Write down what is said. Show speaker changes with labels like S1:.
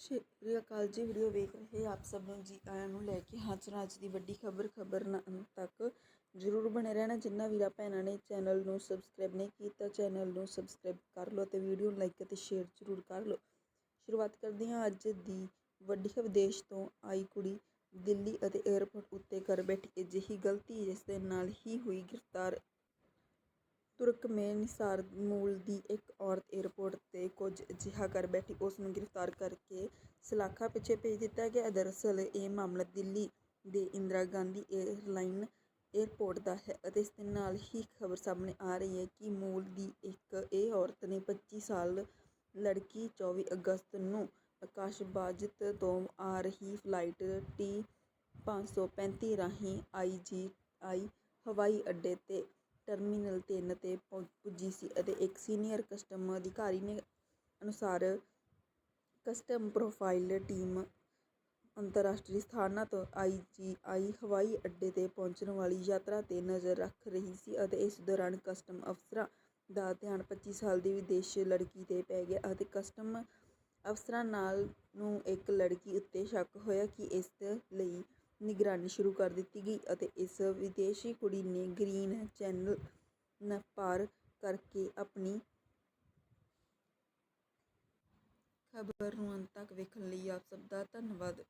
S1: ਸ਼੍ਰੀ ਅਕਾਲ ਜੀ ਵੀਡੀਓ ਵੇਖ ਰਹੇ ਆਪ ਸਭ ਨੂੰ ਜੀ, ਆਇਆਂ ਨੂੰ ਲੈ ਕੇ ਹਾਜ਼ਰ ਅੱਜ ਦੀ ਵੱਡੀ ਖਬਰ ਖਬਰ ਨਾ ਅੰਤ ਤੱਕ ਜ਼ਰੂਰ ਬਣੇ ਰਹਿਣਾ। ਜਿੰਨਾ ਵੀਰਾ ਭੈਣਾਂ ਨੇ ਚੈਨਲ ਨੂੰ ਸਬਸਕ੍ਰਾਈਬ ਨਹੀਂ ਕੀਤਾ, ਚੈਨਲ ਨੂੰ ਸਬਸਕ੍ਰਾਈਬ ਕਰ ਲਓ ਤੇ ਵੀਡੀਓ ਨੂੰ ਲਾਈਕ ਅਤੇ ਸ਼ੇਅਰ ਜ਼ਰੂਰ ਕਰ ਲਓ। ਸ਼ੁਰੂਆਤ ਕਰਦੇ ਹਾਂ ਅੱਜ ਦੀ ਵੱਡੀ ਖਬਰ। ਦੇਸ਼ ਤੋਂ ਆਈ ਕੁੜੀ ਦਿੱਲੀ ਅਤੇ 에ਅਰਪੋਰਟ ਉੱਤੇ ਕਰ ਬੈਠੀ, ਅਜਿਹੀ ਗਲਤੀ ਜਿਸ ਦੇ ਨਾਲ ਹੀ ਹੋਈ ਗ੍ਰਿਫਤਾਰ। ਤੁਰਕਮੇਨਿਸਾਨ ਮੂਲ ਦੀ ਇੱਕ ਔਰਤ ਏਅਰਪੋਰਟ 'ਤੇ ਕੁਝ ਅਜਿਹਾ ਕਰ ਬੈਠੀ ਉਸ ਨੂੰ ਗ੍ਰਿਫਤਾਰ ਕਰਕੇ ਸਲਾਖਾਂ ਪਿੱਛੇ ਭੇਜ ਦਿੱਤਾ ਗਿਆ। ਦਰਅਸਲ, ਇਹ ਮਾਮਲਾ ਦਿੱਲੀ ਦੇ ਇੰਦਰਾ ਗਾਂਧੀ ਏਅਰਲਾਈਨ ਏਅਰਪੋਰਟ ਦਾ ਹੈ ਅਤੇ ਇਸ ਦੇ ਨਾਲ ਹੀ ਖਬਰ ਸਾਹਮਣੇ ਆ ਰਹੀ ਹੈ ਕਿ ਮੂਲ ਦੀ ਇੱਕ ਇਹ ਔਰਤ ਨੇ 25 ਸਾਲ ਲੜਕੀ 24 ਅਗਸਤ ਨੂੰ ਆਕਾਸ਼ਬਾਜ਼ਤ ਤੋਂ ਆ ਰਹੀ ਫਲਾਈਟ ਟੀ 535 ਰਾਹੀਂ ਆਈਜੀਆਈ ਹਵਾਈ ਅੱਡੇ ਤੇ ਟਰਮੀਨਲ 3 ਤੇ ਪਹੁੰ- ਪੁੱਜੀ ਸੀ ਅਤੇ ਇੱਕ ਸੀਨੀਅਰ ਕਸਟਮ ਅਧਿਕਾਰੀ ਨੇ ਅਨੁਸਾਰ ਕਸਟਮ ਪ੍ਰੋਫਾਈਲ ਟੀਮ ਅੰਤਰਰਾਸ਼ਟਰੀ ਸਥਾਨਾਂ ਤੋਂ ਆਈਜੀਆਈ ਹਵਾਈ ਅੱਡੇ ਤੇ ਪਹੁੰਚਣ ਵਾਲੀ ਯਾਤਰਾ ਤੇ ਨਜ਼ਰ ਰੱਖ ਰਹੀ ਸੀ ਅਤੇ ਇਸ ਦੌਰਾਨ ਕਸਟਮ ਅਫਸਰਾਂ ਦਾ ਧਿਆਨ 25 ਸਾਲ ਦੀ ਵਿਦੇਸ਼ੀ ਲੜਕੀ ਤੇ ਪੈ ਗਿਆ ਅਤੇ ਕਸਟਮ ਅਫਸਰਾਂ ਨਾਲ ਨੂੰ ਇੱਕ ਲੜਕੀ ਉੱਤੇ ਸ਼ੱਕ ਹੋਇਆ ਕਿ ਇਸ ਲਈ ਨਿਗਰਾਨੀ ਸ਼ੁਰੂ ਕਰ ਦਿੱਤੀ ਗਈ ਅਤੇ ਇਸ ਵਿਦੇਸ਼ੀ ਕੁੜੀ ਨੇ ਗ੍ਰੀਨ ਚੈਨਲ ਨ ਪਾਰ ਕਰਕੇ ਆਪਣੀ ਖਬਰ ਨੂੰ ਅੰਤ ਤੱਕ ਵੇਖਣ ਲਈ ਆਪ ਸਭ ਦਾ ਧੰਨਵਾਦ।